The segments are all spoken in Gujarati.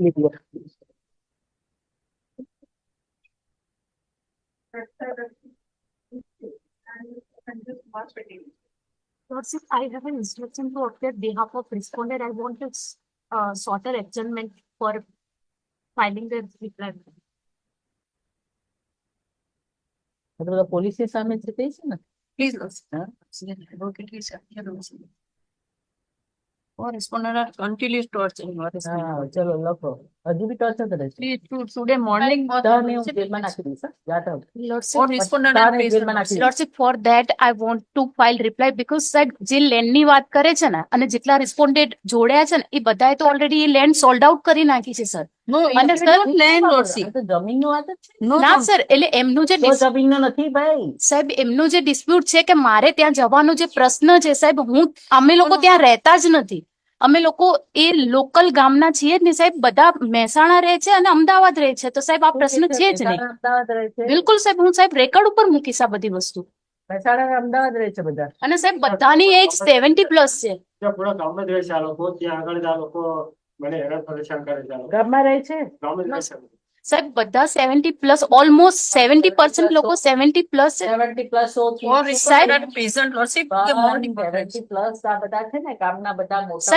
thank you. happens. Lordship, I have an instruction to appear behalf of respondent. I want to uh, sort an adjournment for filing the requirement. The police is some. Please, Lordship. Okay, please, sir. Lordship. For respondent are continuous torturing our હા respondent. ચલો લખો હજુ બી ટોર્ચર કરે છે Please, to- Today morning. was તને હું Lordship, જેલમાં નાખી દઈશ હા? જા તાવ. Lordship, For respondent તારે are placed જેલમાં on નાખી દઈશ. Lordship, for that I want to file reply because સાહેબ જે લેન્ડની વાત કરે છે ને અને જેટલા રિસ્પોન્ડેડ જોડ્યા છે ને એ બધાએ તો ઓલરેડી એ લેન્ડ સોલ્ડ આઉટ કરી નાખી છે સર એમનું જે ડિસ્પ્યુટ છે કે મારે ત્યાં જવાનો જે પ્રશ્ન છે સાહેબ હું અમે લોકો ત્યાં રહેતા જ નથી અમે લોકો એ લોકલ ગામના છીએ જ ને સાહેબ બધા મહેસાણા રહે છે અને અમદાવાદ રહે છે. તો સાહેબ આ પ્રશ્ન છે જ નહીં. બિલકુલ સાહેબ હું સાહેબ રેકોર્ડ ઉપર મૂકીશ આ બધી વસ્તુ. મહેસાણા અમદાવાદ રહે છે બધા. અને સાહેબ બધાની એજ સેવન્ટી પ્લસ છે. પૂરા ગામમાં જ રહે છે આ લોકો ત્યાં આગળ આ લોકો મને હેરાન પરેશાન કરે છે ગામમાં રહે છે? ગામમાં રહે છે સાહેબ બધા seventy plus almost seventy percent લોકો seventy plus seventy plus seventy plus આ બધા છે ને ગામના બધા મોટા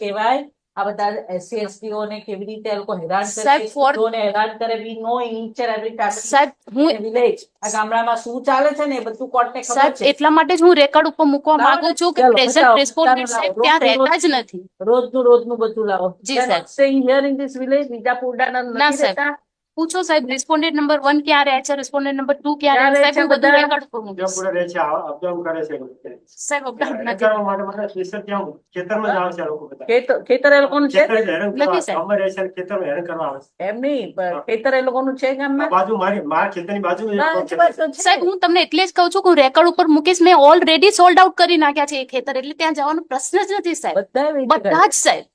કહેવાય. આ બધા એસસી એસટીઓ ને કેવી રીતે એ લોકો હેરાન કરે for- હેરાન કરે વી નો એન્ડ એવરી સાહેબ હું વિલેજ આ ગામડામાં શું ચાલે છે ને એ બધું કોર્ટને ખબર છે? એટલા માટે જ હું રેકોર્ડ ઉપર મૂકવા માંગુ ને. છું કે પ્રેઝન્ટ. રેસ્પોન્ડન્ટ સાહેબ ત્યાં રહેતા જ નથી. રોજનું રોજનું બધું લાવો. જી, સાહેબ. Say here in this village વિજાપુરડાના ના, રહેતા. પૂછો સાહેબ રિસ્પોન્ડન્ટ નંબર વન ક્યાં રહે છે રિસ્પોન્ડન્ટ નંબર ટુ ક્યાં ક્યાં રહે રહે છે સાહેબ છે હું બધું બધા? રેકોર્ડ ઉપર ત્યાં મૂકીશ પૂરા રહે છે અપડાઉન કરે છે એ લોકો. સાહેબ અપડાઉન હેરાન નથી કરવા માટે મને સ્પેશિયલ ત્યાં ખેતરમાં જ આવે છે આ લોકો બધા ખેતર ખેતર એ લોકોનું છે ખેતર જ હેરાન કરવા નથી, સાહેબ. ગામમાં રહે છે અને ખેતરમાં હેરાન કરવા આવે છે એમ નહીં પણ ખેતર એ લોકોનું છે આ ગામમાં બાજુ મારી મારા ખેતરની બાજુ ના, એ વાત તો છે. સાહેબ હું તમને એટલે જ કહું છું કે હું રેકોર્ડ ઉપર મૂકીશ મેં ઓલરેડી સોલ્ડ આઉટ કરી નાખ્યા છે એ ખેતર એટલે ત્યાં જવાનો પ્રશ્ન જ નથી સાહેબ બધા વેચી બધા જ સાહેબ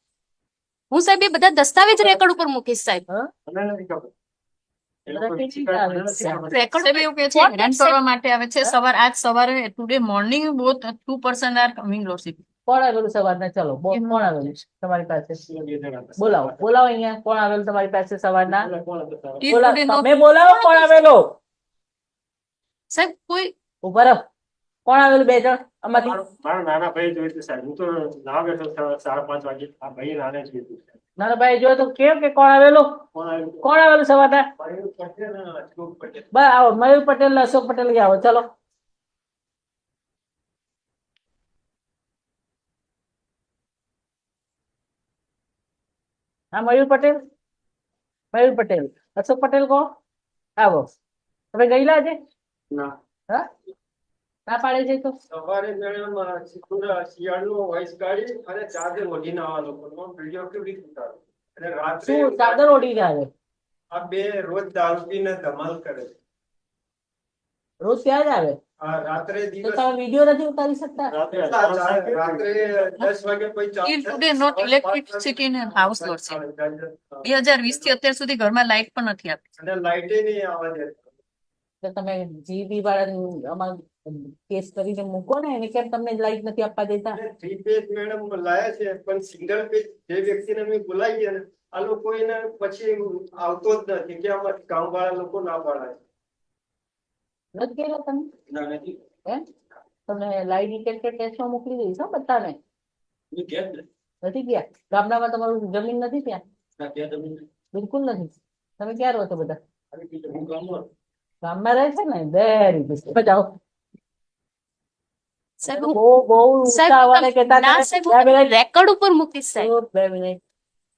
હું સાહેબ એ બધા દસ્તાવેજ રેકોર્ડ ઉપર મૂકીશ સાહેબ રેકોર્ડ એવું કે છે હેરાન કરવા માટે આવે છે. સવાર આજ સવારે today morning both two person are coming Lordship. કોણ આવેલું સવારના? ચલો કોણ આવેલું તમારી પાસે? બોલાવો. બોલાવો અહીંયા. કોણ આવેલું તમારી પાસે સવારના? તમે બોલાવો કોણ આવેલો? સાહેબ કોઈ ઊભા રહો. કોણ આવેલું બે જણ? આમાંથી? મારો મારો નાના ભાઈ જોયું સાહેબ. હું તો ના બેઠો સાડા પાંચ વાગે. આ ભાઈ નાને જોયું હતું જો તો કેમ કે કોણ આવેલું? કોણ આવેલું? પટેલ. બસ આવો મયુર પટેલ ને અશોક પટેલ આવો ચલો. હા મયુર પટેલ? મયુર પટેલ. અશોક પટેલ કોણ? આવો. તમે ગયેલા આજે? હા? ના પાડે છે તો સવારે મેળામાં શિયાળનું વોઇસ કાઢી અને ચાર્જર ઓઢીને આવા લોકોનો વીડિયો કેવી ઉતારો? અને રાત્રે શું ચાદર ઓઢીને આવે આ બે રોજ દારૂ પીને ધમાલ કરે છે. રોજ ત્યાં જ આવે આ રાત્રે દિવસ તમે વીડિયો નથી ઉતારી શકતા રાત્રે રાત્રે દસ વાગે કોઈ ચાર- it today not electricity in house. બે હજાર વીસથી અત્યાર સુધી ઘરમાં લાઇટ પણ નથી આપી અને લાઇટે નહીં આવવા દે તો તમે જીબી વાળા આમાં કેસ કરીને મૂકો ને એને કેમ તમને લાઈટ નથી આપવા દેતા? થ્રી પેજ મેડમ લાયા છે પણ સિંગલ પેજ જે વ્યક્તિને અમે બોલાવીએ ને આ લોકો એને પછી આવતો જ નથી કે આમાંથી ગામ વાળા લોકો ના પાડાય નથી ગયેલા તમે? ના નથી. હે? તમને લાઈટ ડિટેક્ટર ટેસ્ટમાં મોકલી દઈશ હો બધાને. ને? નથી. ગયા? ગામડામાં તમારું જમીન નથી ત્યાં? બિલકુલ નથી. તમે ક્યાં રહો છો બધા? ગામમાં રહે છે ને? વેરી ગુડ સાહેબ બહુ બહુ ઉતાવળે કહેતા ના રેકોર્ડ ઉપર મૂકીશ સાહેબ. બે મિનિટ.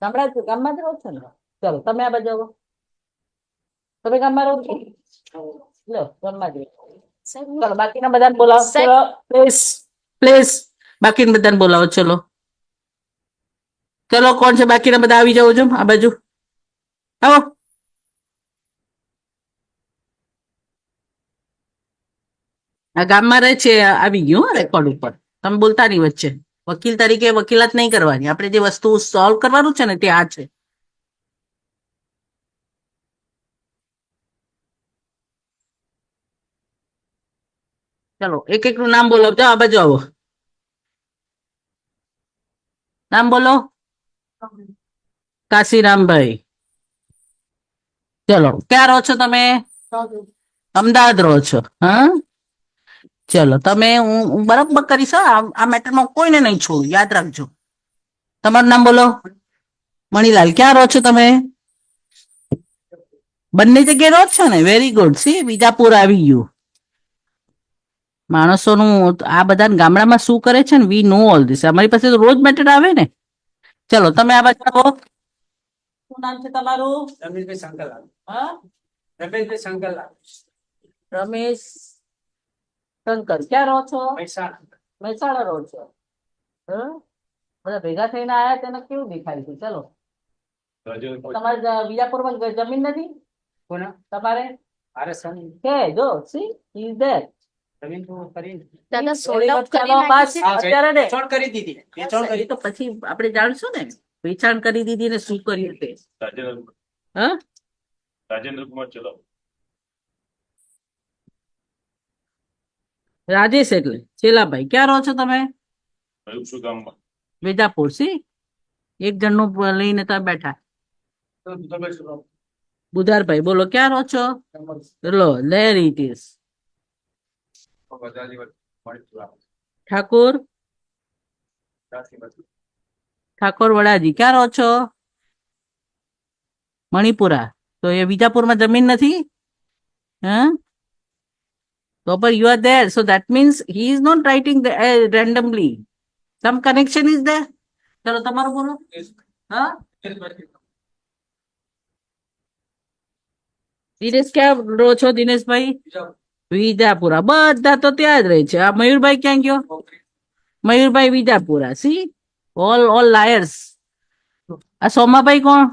ગામડા ગામમાં રહો છો ને? ચલો તમે આ બાજુ તમે ગામમાં રહો છો? લો ગામમાં જ ચલો બાકીના બધાને બોલાવો. ચલો પ્લીઝ પ્લીઝ બાકીના બધાને બોલાવો ચલો. ચલો કોણ છે? બાકીના બધા આવી જાઓ છો આ બાજુ. આવો. ગામમાં રહે છે આવી ગયું રેકોર્ડ ઉપર. તમે બોલતા નહીં વચ્ચે. વકીલ તરીકે વકીલાત નહીં કરવાની. આપણે જે વસ્તુ સોલ્વ કરવાનું છે ને તે આ છે. ચલો એક એક નું નામ બોલો. તો આ બાજુ આવો. નામ બોલો. કાશીરામભાઈ. ચલો ક્યાં રહો છો તમે? અમદાવાદ રહો છો. હા? ચલો તમે હું બરાબર કરીશ હા. આ આ મેટરમાં કોઈને નહીં છોડું યાદ રાખજો. તમારું નામ બોલો. મણીલાલ ક્યાં રહો છો તમે? બંને જગ્યાએ રહો છો ને? વેરી ગુડ સી વિજાપુર આવી ગયું. માણસોનું આ બધા ગામડામાં શું કરે છે ને? વી નો ઓલ ધીસ અમારી પાસે તો રોજ મેટર આવે ને. ચલો તમે આ બાજુ આવો. શું નામ છે તમારું? રમેશભાઈ શંકરલાલ હા? રમેશભાઈ શંકરલાલ રમેશ શંકર ક્યાં રહો છો? મહેસાણા. રહો છો. બધા ભેગા થઈને આયા તેને કેવું દેખાય છે? ચલો. તમારે વિજાપુર વિજાપુરમાં જમીન નથી? તમારે? કે જો સી ઇઝ પછી આપણે જાણશું ને. વેચાણ કરી દીધી ને શું કર્યું તે? રાજેન્દ્ર રાજેન્દ્ર કુમાર ચલાવ. રાજેશ એટલે. ચેલાભાઈ ક્યાં રહો છો તમે? વેજાપુર સી? એક જણનું નું લઈને તમે બેઠા. બુધારભાઈ બોલો ક્યાં રહો છો? લો લેર ઇટ ઇઝ. ઠાકોર? ઠાકોર વડાજી ક્યાં રહો છો? મણિપુરા. તો એ વિજાપુરમાં જમીન નથી? હા? તો you are there. So that means he is not writing the, uh, randomly. Some connection is there? ચલો તમારું બોલો હા દિનેશ ક્યાં રહો છો દિનેશભાઈ વિજાપુરા બધા તો ત્યાં જ રહે છે આ મયુરભાઈ ક્યાં ગયો મયુરભાઈ Vijapura see all all liars આ સોમાભાઈ કોણ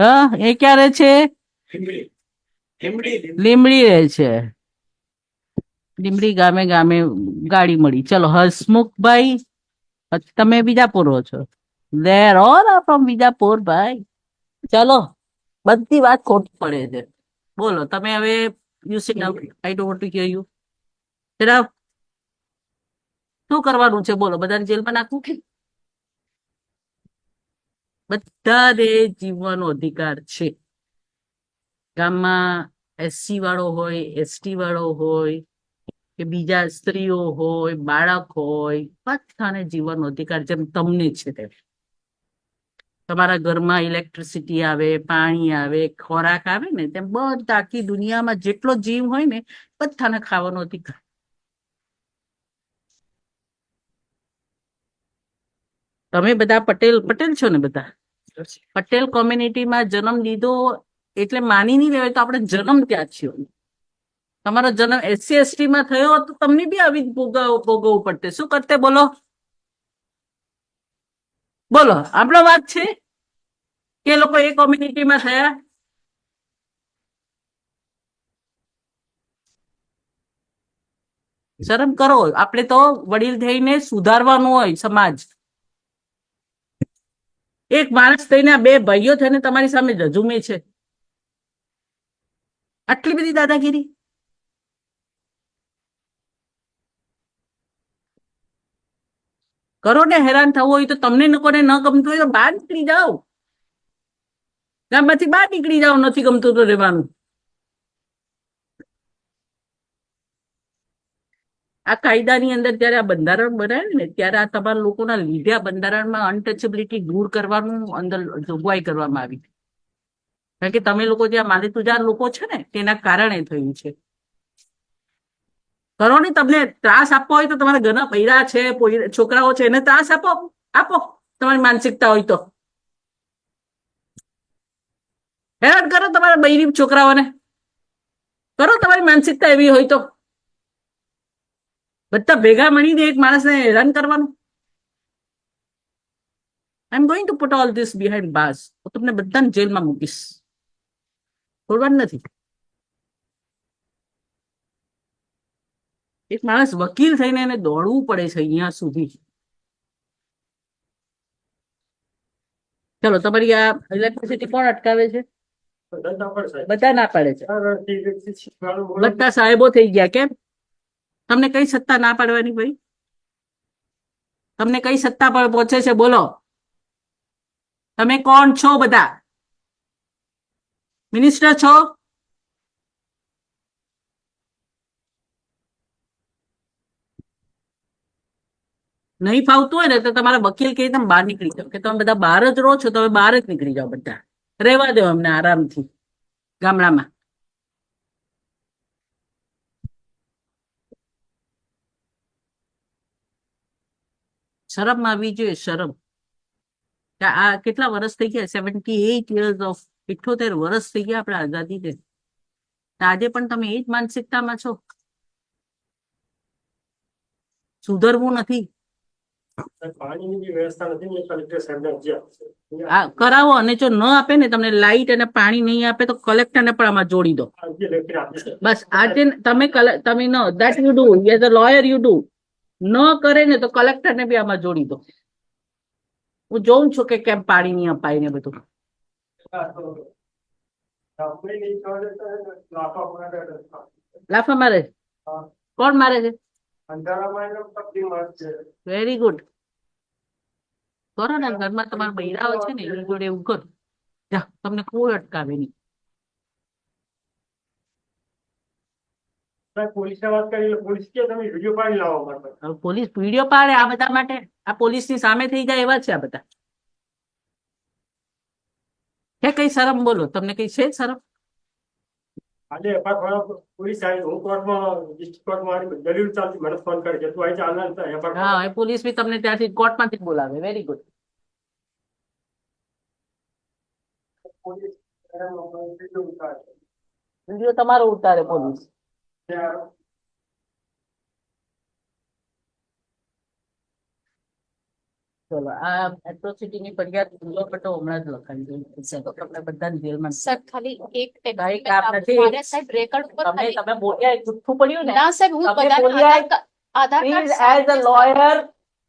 હા એ ક્યાં રહે છે લીમડી રહે છે. લીમડી ગામે ગામે ગાડી મળી. ચલો હસમુખભાઈ તમે બીજાપુર રહો છો. There all are from Bijapur ભાઈ. ચલો બધી વાત ખોટી પડે છે. બોલો તમે હવે you sit I don't to hear you જરા શું કરવાનું છે? બોલો બધાને જેલમાં નાખવું કે? બધાને જીવવાનો અધિકાર છે. ગામમાં એસસી વાળો હોય એસટી વાળો હોય કે બીજા સ્ત્રીઓ હોય બાળક હોય બધાને જીવન અધિકાર જેમ તમને છે તેમ. તમારા ઘરમાં ઇલેક્ટ્રિસિટી આવે પાણી આવે ખોરાક આવે ને તેમ બધા આખી દુનિયામાં જેટલો જીવ હોય ને બધાને ખાવાનો અધિકાર. તમે બધા પટેલ પટેલ છો ને બધા? પટેલ. કોમ્યુનિટીમાં જન્મ લીધો એટલે માની નહીં લેવાય તો આપણે જન્મ ત્યાં છીએ તમારો જન્મ એસસી એસટી માં થયો તો તમને બી આવી ભોગવવું પડતે શું કરતે બોલો? બોલો. આપણો વાત છે કે લોકો એ કોમ્યુનિટીમાં થયા? શરમ કરો. આપણે તો વડીલ થઈને સુધારવાનું હોય સમાજ. એક માણસ થઈને બે ભાઈઓ થઈને તમારી સામે જજુમે છે. આટલી બધી દાદાગીરી? કરો ને હેરાન થવું હોય તો તમને લોકોને ન ગમતું હોય તો બહાર નીકળી જાઓ. ગામમાંથી બહાર નીકળી જાઓ, નથી ગમતું તો રહેવાનું. આ કાયદાની અંદર જયારે આ બંધારણ બનાવ્યું ને, ત્યારે આ તમારા લોકોના લીધે આ બંધારણમાં અનટચેબિલિટી દૂર કરવાનું અંદર જોગવાઈ કરવામાં આવી. કારણ કે તમે લોકો જે માલિતુજાર લોકો છે ને, તેના કારણે થયું છે. કરો ને તમને ત્રાસ આપવો હોય તો તમારા ઘરના પૈરા છે છોકરાઓ છે, એને ત્રાસ આપો. આપો. તમારી માનસિકતા હોય તો. હેરાન કરો તમારા બૈરી છોકરાઓને. કરો તમારી માનસિકતા એવી હોય તો. બધા ભેગા મળીને એક માણસને હેરાન કરવાનું. I am going to put all this behind bars. હું તમને બધાને જેલમાં મૂકીશ. છોડવાનું નથી. એક માણસ વકીલ થઈને એને દોડવું પડે છે અહીંયા સુધી. ચલો, તમારી આ ઇલેક્ટ્રિસિટી કોણ અટકાવે છે? બધા ના પાડે છે. બધા સાહેબો થઈ ગયા કેમ? તમને કઈ સત્તા ના પાડવાની ભાઈ? તમને કઈ સત્તા પર પહોંચે છે? બોલો. તમે કોણ છો બધા? મિનિસ્ટર છો? નહીં ફાવતું હોય ને તો તમારા વકીલ કહી તમે બહાર નીકળી જાઓ. કે તમે બધા બહાર જ રહો છો તમે બહાર જ નીકળી જાઓ બધા. રહેવા દો અમને આરામથી, ગામડામાં. શરમ આવી જોઈએ, શરમ. આ કેટલા વર્ષ થઈ ગયા? સેવન્ટી એટ યર્સ ઓફ ઇઠ્ઠોતેર વર્ષ થઈ ગયા આપણે આઝાદી ને આજે પણ તમે એ જ માનસિકતામાં છો? સુધરવું નથી. ને કલેક્ટર કરાવો અને જો ન આપે ને તમને લાઈટ અને પાણી નહીં આપે તો કલેક્ટરને પણ આમાં જોડી દો. બસ આજે તમે તમે ન that you do as a lawyer you do. ન કરે ને તો કલેક્ટરને બી આમાં જોડી દો. હું જોઉં છું કે કેમ પાણી નહીં અપાય ને બધું આપણે નહીં ખબર તો લાફા મારે. કોણ મારે છે? વેરી ગુડ કરો ને ઘરમાં તમારા બૈરાઓ છે ને એની જોડે એવું કરો જા તમને કોઈ અટકાવે નહીં. વાત કરી પોલીસ કે તમે વીડિયો પાડી લાવવા પોલીસ વીડિયો પાડે આ બધા માટે? આ પોલીસની સામે થઈ જાય એવા છે આ બધા. કે કઈ શરમ બોલો? તમને કઈ છે શરમ? આજે એફઆર પોલીસ આવી હું કોર્ટમાં ડિસ્ટ્રિક્ટ કોર્ટમાં દલીલ ચાલતી મને ફોન કરી કે તું અહીં ચાલ હા એ પોલીસ બી તમને ત્યાંથી કોર્ટમાંથી જ બોલાવે વેરી ગુડ વીડિયો તમારો ઉતારે પોલીસ. ચલો આ એટ્રોસિટી ની ફરિયાદ હમણાં જ લખાવી ગઈ તો તમને બધાને જેલમાં સાહેબ ખાલી એક ભાઈ, નથી. મારે સાહેબ રેકર્ડ ઉપર તમે તમે બોલ્યા જુઠ્ઠું પડ્યું ને? ના સાહેબ હું તમે Aadhaar card as a lawyer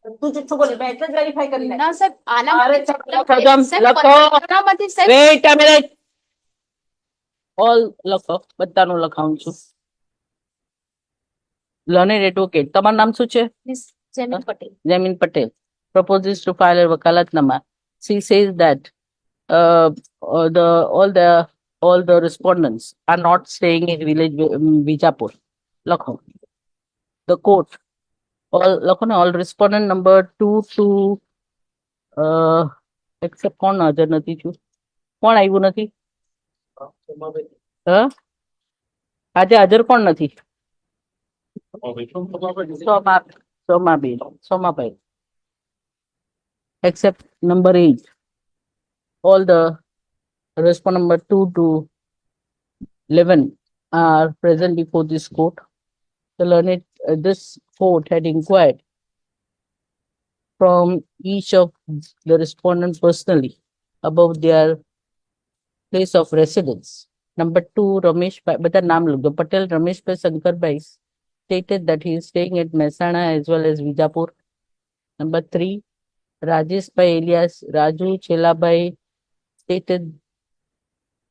તું જુઠ્ઠું બોલી મેં એટલે જ વેરીફાઈ કરી ના સાહેબ આના મારે માટે ચક્કર સાહેબ, ખતમ. સાહેબ, લખો. પત્રકામાંથી અ મિનિટ ઓલ લખો. બધાનું લખાવું છું. લર્નેડ એડવોકેટ તમારું નામ શું છે? જેમિન Patel. જેમિન Patel proposes to file a wakalatnama. She says that uh, uh, the all the all the respondents are not staying in village Vi- um, Vijapur. Lakho. The court. All lakho na all respondent number two to uh, except કોણ હાજર નથી છું કોણ આવ્યું નથી હ આજે હાજર કોણ નથી સોમા Somaben Somabhai except number 8 all the response number 2 to 11 are present before this court. The learned uh, this court had inquired from each of the respondents personally about their place of residence. Number 2 ramesh bata naam name, do patel ramesh bhai shankar stated that he is staying at Masana as well as vijapur. Number 3 Rajeshbhai alias Raju Chhellabhai state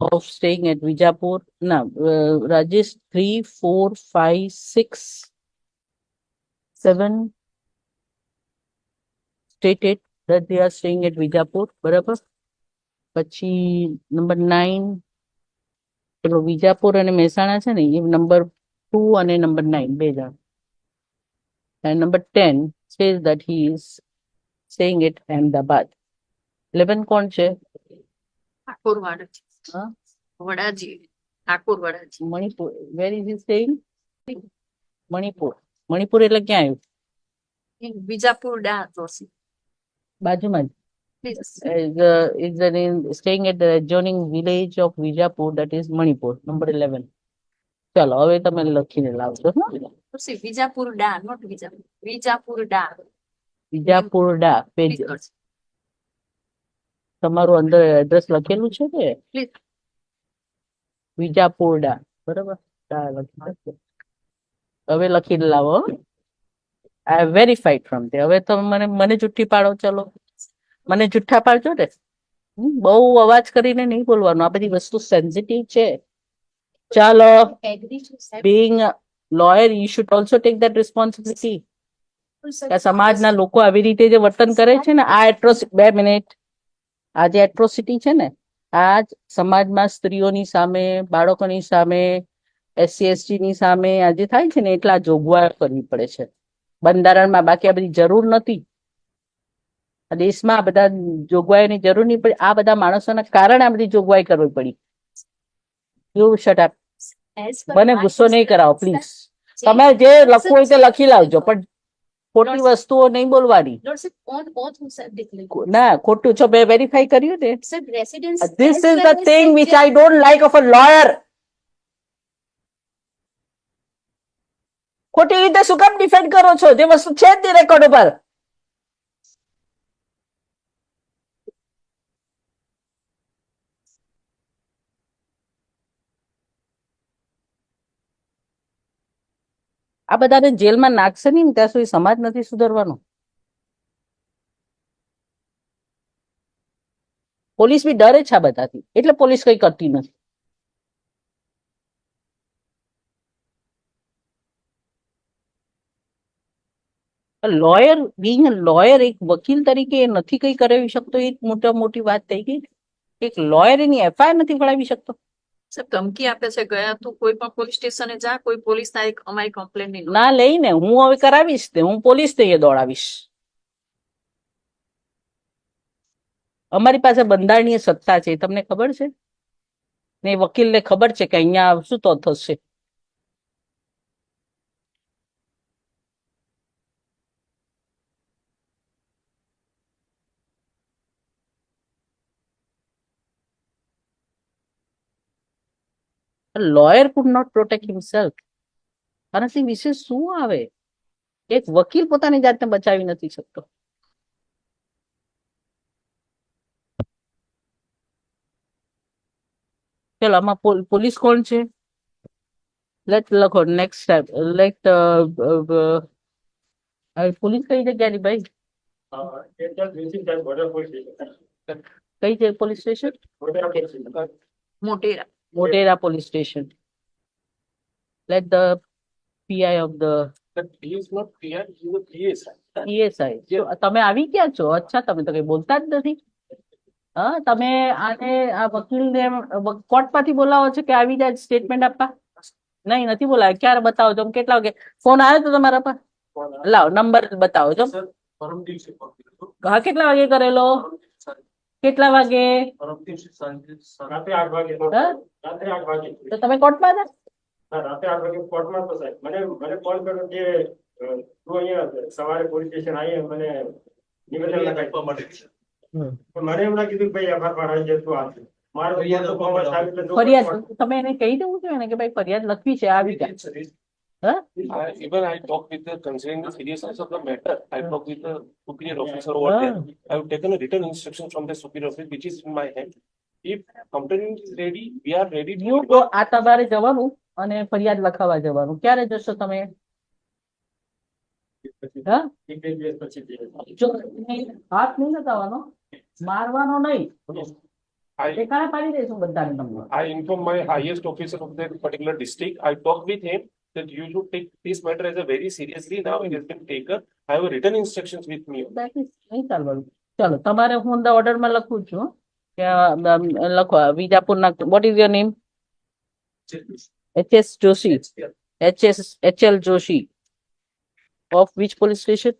of staying at Vijapur. ના Rajesh three four five six seven stated that they are staying at Vijapur, બરાબર? પછી નંબર નાઇન પેલો વિજાપુર અને મહેસાણા છે ને એ નંબર ટુ અને નંબર નાઇન બે જણ. And number ten says that he is staying at Ahmedabad. 11 કોણ છે ઠાકોર વાડાજી હા? Vadaji Thakor Vadaji Manipur where is he staying Manipur Manipur એટલે ક્યાં આવ્યું વિજાપુર ડા જોશી બાજુમાં Please. જ is uh, is an in staying at the adjoining village of Vijapur that is Manipur number 11 ચાલો હવે તમે લખીને લાવજો હો. જોશી વિજાપુર ડા નોટ વિજાપુર વિજાપુર ડા વિજાપુર ડા પેજ તમારું અંદર એડ્રેસ લખેલું છે કે? વિજાપુરડા વિજાપુર બરાબર? હવે લખી લાવો આઈ વેરીફાઈડ ફ્રોમ તે હવે તમે મને મને જુઠ્ઠી પાડો ચલો. મને જુઠ્ઠા પાડજો ને. હમ, બહુ અવાજ કરીને નહીં બોલવાનું. આ બધી વસ્તુ સેન્સિટિવ છે. ચાલો. Agree lawyer you should also take you should કે સમાજના લોકો આવી રીતે જે વર્તન કરે છે ને આ એટ્રોસ બે મિનિટ. આ જે એટ્રોસિટી છે ને આ સમાજમાં સ્ત્રીઓની સામે બાળકોની સામે એસસી ની સામે આ જે થાય છે ને એટલા જોગવાઈ કરવી પડે છે. બંધારણમાં બાકી આ બધી જરૂર નથી. દેશમાં આ બધા જોગવાઈની જરૂર નહીં પડી. આ બધા માણસોના કારણે આ બધી જોગવાઈ કરવી પડી. યુ શટ અપ મને ગુસ્સો નહીં કરાવો પ્લીઝ તમે જે લખવું હોય તે લખી લાવજો પણ ખોટી વસ્તુઓ નહીં બોલવાની. ના ખોટું છો મેં વેરીફાઈ કર્યું ને as thing the which judge- I don't like of a lawyer. ખોટી રીતે શું કામ ડિફેન્ડ કરો છો જે વસ્તુ છે જ રેકોર્ડ ઉપર આ બધાને જેલમાં નાખશે નહીં ત્યાં સુધી સમાજ નથી સુધરવાનો. પોલીસ બી ડરે છે આ બધાથી. એટલે પોલીસ કઈ કરતી નથી. લોયર બિંગ લોયર એક વકીલ તરીકે નથી કઈ કરાવી શકતો. એ મોટા મોટી વાત થઈ ગઈ. એક લોયર એની એફઆઈઆર નથી ફળાવી શકતો. ધમકી આપે છે ગયા તું કોઈ પણ પોલીસ સ્ટેશને જા, કોઈ પોલીસ ના એક અમારી કમ્પ્લેન નહીં ના લઈને હું હવે કરાવીશ તે, હું પોલીસ ને દોડાવીશ. અમારી પાસે બંધારણીય સત્તા છે તમને ખબર છે? ને વકીલને ખબર છે કે અહીંયા શું તો થશે. Lawyer could not protect himself આનાથી વિશેષ શું આવે? એક વકીલ પોતાની જાતને બચાવી નથી શકતો. ચલો આમાં પોલીસ કોણ છે? લેટ લખો નેક્સ્ટ લેટ પોલીસ કઈ જગ્યાની ભાઈ. કઈ છે police station? Border police station. Motera police station let the PI of the he is not PR, he is a PSI. PSI તમે આવી ક્યાં છો? અચ્છા તમે તો કઈ બોલતા જ નથી. હા તમે આને આ વકીલને કોર્ટમાંથી બોલાવો છો કે આવી જાય સ્ટેટમેન્ટ આપવા? નહીં નથી બોલાવ્યા. ક્યારે બતાવો છો? કેટલા વાગે? ફોન આવ્યો તો તમારા પર? લાવો નંબર બતાવો છો. હા કેટલા વાગે કરેલો? કેટલા વાગે? પરમ દિવસે સાંજે રાત્રે આઠ વાગે. રાત્રે આઠ વાગે. તો તમે કોર્ટમાં હતા? હા, રાત્રે આઠ વાગે કોર્ટમાં તો સાહેબ. મને મને કોલ કર્યો કે તું અહીંયા સવારે પોલીસ સ્ટેશન આવી મને નિવેદન લખાય. માટે મને એમ કીધું કે ભાઈ આભાર મારા જતું આ ફરિયાદ તમે એને કહી દેવું કે ભાઈ ફરિયાદ લખવી છે આવી જાય Huh? I- Even I talked with the, considering the seriousness of the matter, I talked with the superior officer over there. I have taken a written instruction from the superior officer, which is in my hand. If complaint is ready, we are ready. You go, આ તમારે જવાનું અને ફરિયાદ લખાવા જવાનું ક્યારે જશો તમે હાથ નહીં લગાવવાનો મારવાનો નહીં ઠેકાણે પાડી દઈશું બધાને તમને I informed my highest officer of that particular district. I talked with him that you should take this matter as a very seriously. Now it has been taken. I have written instructions with me. That is નહીં ચાલવાનું ચાલો તમારે હું ધ ઓર્ડરમાં લખું છું કે અ, અમ, લખો વિજાપુરના what is your name H S Joshi H S H L Joshi of which police station?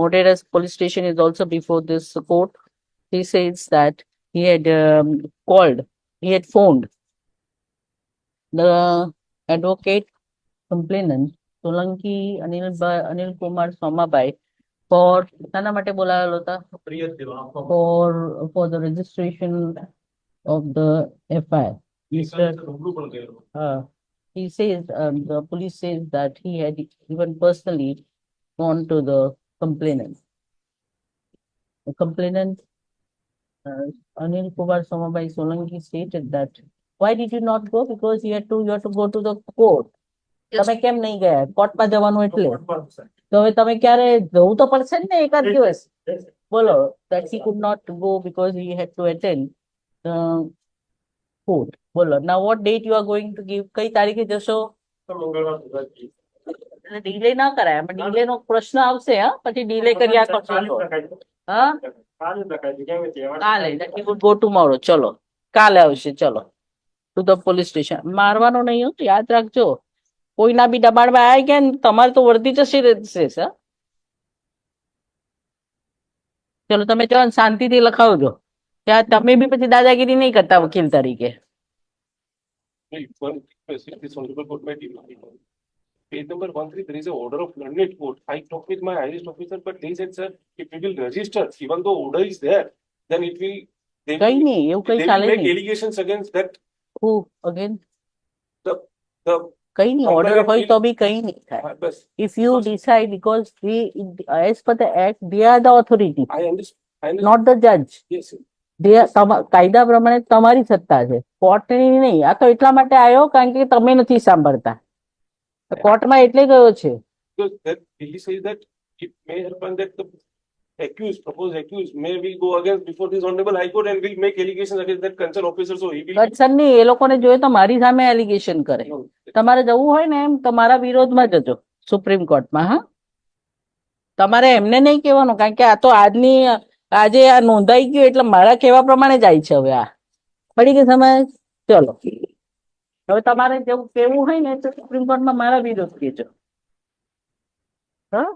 Modera's police station is also before this court. He says that he had um, called, he had phoned the advocate complainant Solanki Anil Ba- Anil Kumar Somabai for શાના માટે બોલાવેલો હતા ફરિયાદ દેવા આપવા for for the registration of the FIR. Mr. રૂબરૂ પણ ગયેલો. Uh, he says, um, the police says that he had even personally gone to the complainant. The complainant, uh, Anil Kumar Somabai Solanki stated that, why did you not go? Because you had to, you had to go to the court. તમે કેમ નહીં ગયા? કોર્ટમાં જવાનું એટલે? તો હવે તમે ક્યારે જવું તો પડશે ને એકાદ દિવસ. બોલો that he could not go because he had to attend court બોલો ના what date you are going to give કઈ તારીખે જશો? જઈએ. ડીલે ના કરાય. ડીલે નો પ્રશ્ન આવશે હા? પછી ડીલે કરશો તો. લખાઈ દો. હા? કાલે દેટ હી કેમ ગો ટુમોરો ચલો કાલે આવશે ચલો. ટુ ધ પોલીસ સ્ટેશન મારવાનો નહીં હો યાદ રાખજો. કોઈના બી દબાણમાં આવી ગયા ને તમારે તો વર્દી જશે રહેશે સર ચલો તમે ચલો શાંતિથી લખાવજો ત્યાં તમે બી પછી દાદાગીરી નહીં કરતા વકીલ તરીકે Wait, one request, if this honorable court might even. Page number one three, there is a order of learned court. I talked with my Irish officer, but they said, sir, if we will register, even though order is there, then it will. They કઈ નહીં એવું they કઈ will ચાલે make નહીં allegations against that, Who again the, કઈ નહીં ઓર્ડર હોય તો બી કઈ નહીં થાય uh, they are the authority I understand, I understand, not the judge yes, sir. they are તમા- કાયદા પ્રમાણે તમારી સત્તા છે કોર્ટની નહીં આ તો એટલા માટે આવ્યો કારણ કે તમે નથી સાંભળતા કોર્ટમાં એટલે ગયો છે accused, proposed accused may will go against before this honorable high court and will make allegations against that concerned officer, so he will. કટસનની એ લોકોને જોઈએ તો મારી સામે એલિગેશન કરે તમારે જવું હોય ને એમ તમારા વિરોધમાં જજો સુપ્રીમ કોર્ટમાં હા તમારે એમને નહીં કહેવાનું કારણ કે આ તો આજની આજે આ નોંધાઈ ગયું એટલે મારા કહેવા પ્રમાણે જાય છે હવે આ પડી ગઈ સમજ ચલો હવે તમારે જેવું કેવું હોય ને તો સુપ્રીમ કોર્ટમાં મારા વિરોધ કહેજો હા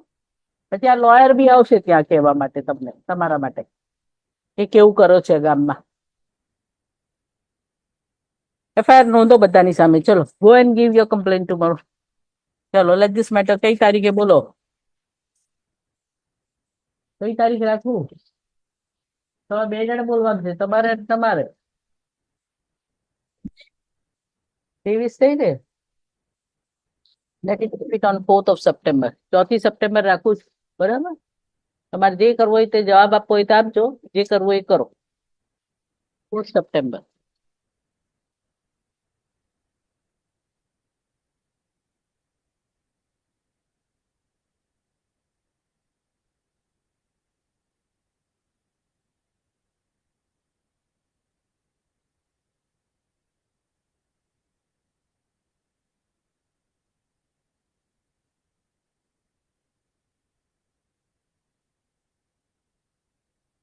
પછી આ લોયર બી આવશે ત્યાં કહેવા માટે તમને, તમારા માટે. એ કેવું કરો છે ગામમાં? એફઆઈઆર નોંધો બધાની સામે. ચલો go and give your complain tomorrow ચલો લેટ ધીસ મેટર કઈ તારીખે બોલો? કઈ તારીખે રાખવું? તમારે બે જણ બોલવાનું છે, તમારે તમારે. ત્રેવીસ થઈ ને? Let it on fourth of September ચોથી સપ્ટેમ્બર રાખું છું. બરાબર? તમારે જે કરવું હોય તે જવાબ આપવો હોય તો આપજો. જે કરવું એ કરો. Fourth September.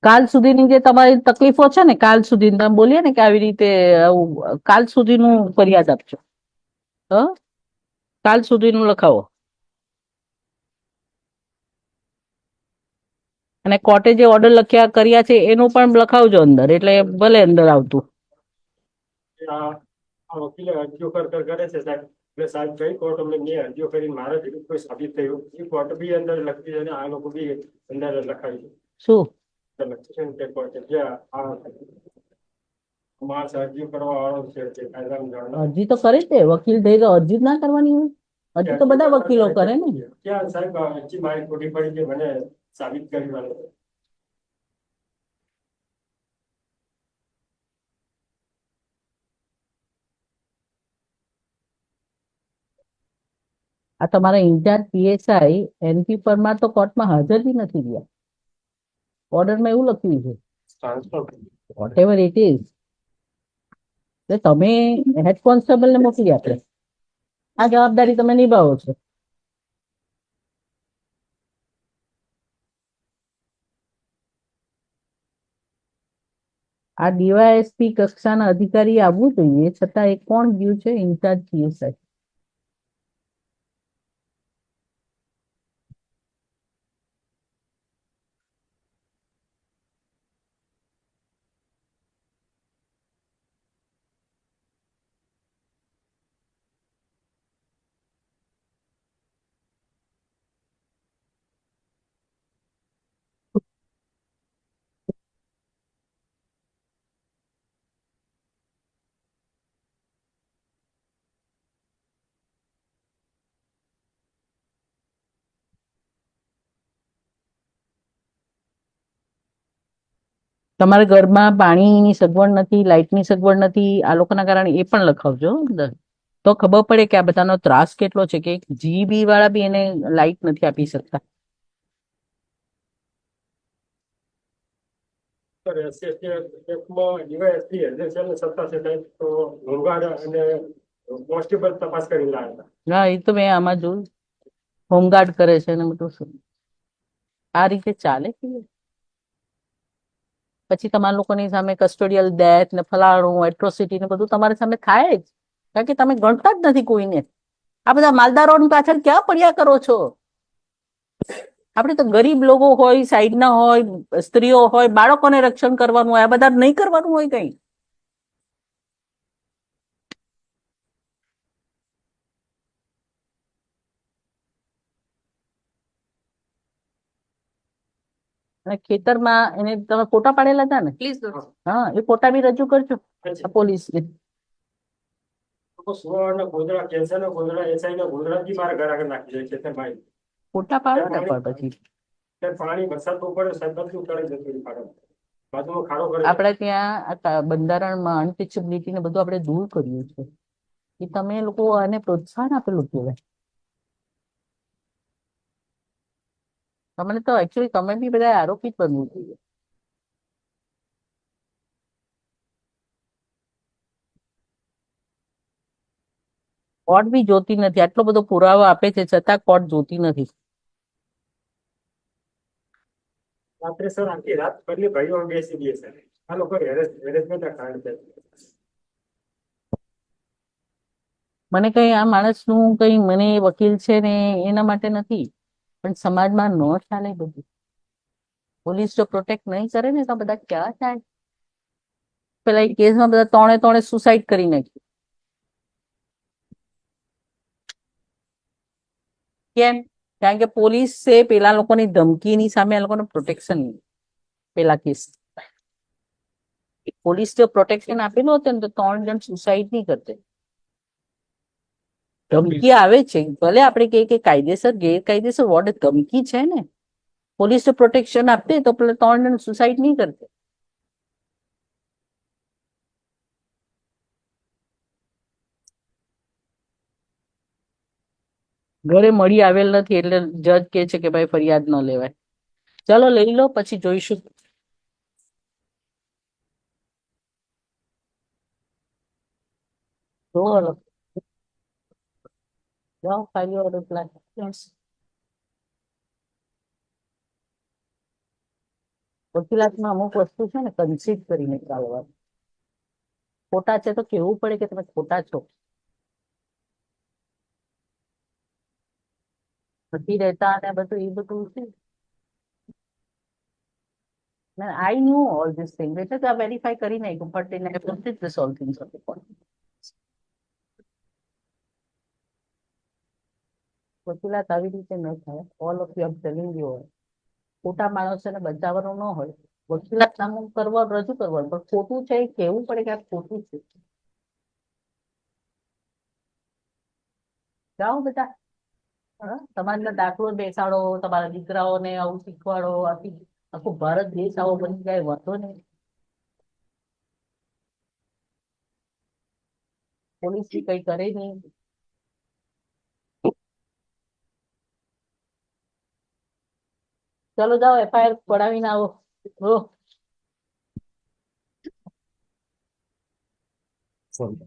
કાલ સુધીની જે તમારી તકલીફો છે ને કાલ સુધી તમે બોલીએ ને કે આવી રીતે કાલ સુધીનું ફરિયાદ આપજો. હ? કાલ સુધીનું લખાવો. અને કોર્ટે જે ઓર્ડર લખ્યા કર્યા છે એનું પણ લખાવજો અંદર એટલે ભલે અંદર આવતું. આ આ વકીલે અરજીઓ કર કર કરે છે સાહેબ. એટલે સાહેબ કઈ કોર્ટ અમને મેં અરજીઓ કરીને મારા વિરુદ્ધ કોઈ સાબિત થયું? એ કોર્ટ બી અંદર લખી અને આ લોકો બી અંદર લખાય શું? કોર્ટે અરજી તો કરે છે વકીલ થઈ તો અરજી ના કરવાની હોય. અરજી તો બધા વકીલો કરે ને. ક્યાં સાહેબ અરજી મારી ખોટી પડી કે મને સાબિત કરી વાળો. આ તમારા ઇન્ચાર્જ પીએસઆઈ એનપી પરમાર તો કોર્ટમાં હાજર બી નથી રહ્યા ઓર્ડરમાં એવું લખ્યું છે. વોટ એવર ઇટ ઇઝ એટલે તમે હેડ કોન્સ્ટેબલને મોકલી આપે. આ જવાબદારી તમે નિભાવો છો. આ ડીવાયએસપી કક્ષાના અધિકારી આવવું જોઈએ છતાં એ કોણ ગયું છે? ઇન્ચાર્જ પીએસઆઈ તમારા ઘરમાં પાણીની સગવડ નથી લાઇટની સગવડ નથી આ લોકોના કારણે એ પણ લખાવજો તો ખબર પડે કે આ બધાનો ત્રાસ કેટલો છે કે જીબી વાળા બી એને લાઇટ નથી આપી શકતા. હા એ તો મેં આમાં જોયું. હોમગાર્ડ કરે છે ને બધું શું. આ રીતે ચાલે કે પછી તમારા લોકોની સામે કસ્ટોડિયલ ડેથ ને ફલાણું એટ્રોસિટી ને બધું તમારી સામે થાય જ. કારણ કે તમે ગણતા જ નથી કોઈને. આ બધા માલદારોની પાછળ ક્યાં પડ્યા કરો છો? આપણે તો ગરીબ લોકો હોય, સાઈડના હોય, સ્ત્રીઓ હોય, બાળકોને રક્ષણ કરવાનું હોય, આ બધા નહીં કરવાનું હોય કઈ. અને ખેતરમાં એને તમે ફોટા પાડેલા હતા ને? પ્લીઝ હા એ ફોટા બી રજૂ કરજો પોલીસ ના ફોટા પાડો ને પણ પછી. પાણી વરસાદ આપણે ત્યાં બંધારણમાં અનટીચેબિલિટી ને બધું આપણે દૂર કર્યું છે. એ તમે લોકો આને પ્રોત્સાહન આપેલું કહેવાય. તમને તો એકચ્યુઅલી તમે બી બધા આરોપિત બનવું જોઈએ. કોર્ટ બી જોતી નથી આટલો બધો પુરાવો આપે છે છતાં કોર્ટ જોતી નથી. રાત્રે સર આખી રાત બંને ભાઈઓ બેસી દે સર આ લોકો હેરેસ હેરેસમેન્ટ ના કારણે મને કઈ આ માણસનું કઈ મને વકીલ છે ને એના માટે નથી? પણ સમાજમાં ન ચાલે બધું. પોલીસ જો પ્રોટેક્ટ નહીં કરે ને તો બધા ક્યાં ચાલે પેલા એ કેસમાં બધા ત્રણે ત્રણે સુસાઇડ કરી નાખ્યું. કેમ? કારણ કે પોલીસે પેલા લોકોની ધમકીની સામે આ લોકોને પ્રોટેક્શન પેલા કેસ. પોલીસ જો પ્રોટેક્શન આપેલું હતું ને તો ત્રણ જણ સુસાઇડ નહીં કરતે. ધમકી આવે છે. ભલે આપણે કહીએ કે કાયદેસર, ગેરકાયદેસર વોર્ડ ધમકી છે ને પોલીસ પ્રોટેક્શન આપતે તો પેલા ત્રણ સુસાઇડ નહીં કરતે. ઘરે મળી આવેલ નથી એટલે જજ કે છે કે ભાઈ ફરિયાદ ન લેવાય. ચલો લઈ લો, પછી જોઈશું. જોવો જાઓ ફાઇલ યોર રિપ્લાય વકીલાતમાં અમુક વસ્તુ છે ને કન્સિડ કરીને ચાલવાનું ખોટા છે તો કેવું પડે કે તમે ખોટા છો નથી રહેતા અને બધું એ બધું છે I knew all this thing એટલે તો આ વેરીફાઈ કરી નાખ્યું but incomplete this all things of વકીલાત આવી રીતે ન થાય all of you telling you ખોટા માણસોને બચાવવાનું ન હોય, વકીલાત નામું કરવા રજૂ કરવાનું, પણ ખોટું છે એ કહેવું પડે કે આ ખોટું છે. જાઓ બેટા. તમારા દાખલો બેસાડો, તમારા દીકરાઓને આવું શીખવાડો, આખી, આખો ભારત દેશ આવો બની જાય, વાંધો નહીં. પોલીસ કઈ કરે નહીં. ચલો જાઓ એફઆઈઆર પડાવીને આવો હો Sorry.